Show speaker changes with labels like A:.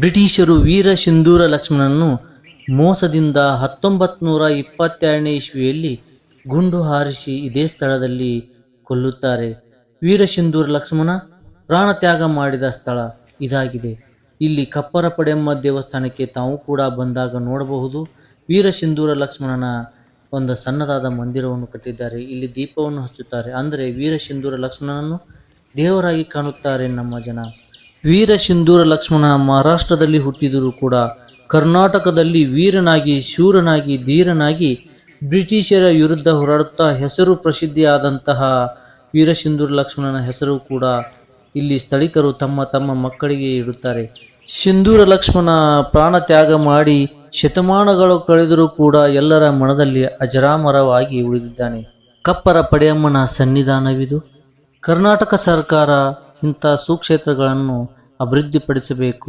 A: ಬ್ರಿಟಿಷರು ವೀರ ಸಿಂಧೂರ ಲಕ್ಷ್ಮಣನನ್ನು ಮೋಸದಿಂದ ಹತ್ತೊಂಬತ್ತು ನೂರ ಇಪ್ಪತ್ತೆರಡನೇ ಇಸ್ವಿಯಲ್ಲಿ ಗುಂಡು ಹಾರಿಸಿ ಇದೇ ಸ್ಥಳದಲ್ಲಿ ಕೊಲ್ಲುತ್ತಾರೆ. ವೀರ ಸಿಂಧೂರ ಲಕ್ಷ್ಮಣ ಪ್ರಾಣ ತ್ಯಾಗ ಮಾಡಿದ ಸ್ಥಳ ಇದಾಗಿದೆ. ಇಲ್ಲಿ ಕಪ್ಪರ ಪಡೆಮ್ಮ ದೇವಸ್ಥಾನಕ್ಕೆ ತಾವು ಕೂಡ ಬಂದಾಗ ನೋಡಬಹುದು. ವೀರ ಸಿಂಧೂರ ಲಕ್ಷ್ಮಣನ ಒಂದು ಸಣ್ಣದಾದ ಮಂದಿರವನ್ನು ಕಟ್ಟಿದ್ದಾರೆ. ಇಲ್ಲಿ ದೀಪವನ್ನು ಹಚ್ಚುತ್ತಾರೆ. ಅಂದರೆ ವೀರ ಸಿಂಧೂರ ಲಕ್ಷ್ಮಣನನ್ನು ದೇವರಾಗಿ ಕಾಣುತ್ತಾರೆ ನಮ್ಮ ಜನ. ವೀರ ಸಿಂಧೂರ ಲಕ್ಷ್ಮಣ ಮಹಾರಾಷ್ಟ್ರದಲ್ಲಿ ಹುಟ್ಟಿದರೂ ಕೂಡ ಕರ್ನಾಟಕದಲ್ಲಿ ವೀರನಾಗಿ, ಶೂರನಾಗಿ, ಧೀರನಾಗಿ ಬ್ರಿಟಿಷರ ವಿರುದ್ಧ ಹೋರಾಡುತ್ತಾ ಹೆಸರು ಪ್ರಸಿದ್ಧಿಯಾದಂತಹ ವೀರ ಸಿಂಧೂರ ಲಕ್ಷ್ಮಣನ ಹೆಸರು ಕೂಡ ಇಲ್ಲಿ ಸ್ಥಳೀಕರು ತಮ್ಮ ತಮ್ಮ ಮಕ್ಕಳಿಗೆ ಇಡುತ್ತಾರೆ. ಸಿಂಧೂರ ಲಕ್ಷ್ಮಣ ಪ್ರಾಣ ತ್ಯಾಗ ಮಾಡಿ ಶತಮಾನಗಳು ಕಳೆದರೂ ಕೂಡ ಎಲ್ಲರ ಮನದಲ್ಲಿ ಅಜರಾಮರವಾಗಿ ಉಳಿದಿದ್ದಾನೆ. ಕಪ್ಪರ ಪಡೆಯಮ್ಮನ ಸನ್ನಿಧಾನವಿದು. ಕರ್ನಾಟಕ ಸರ್ಕಾರ ಇಂಥ ಸುಕ್ಷೇತ್ರಗಳನ್ನು ಅಭಿವೃದ್ಧಿಪಡಿಸಬೇಕು.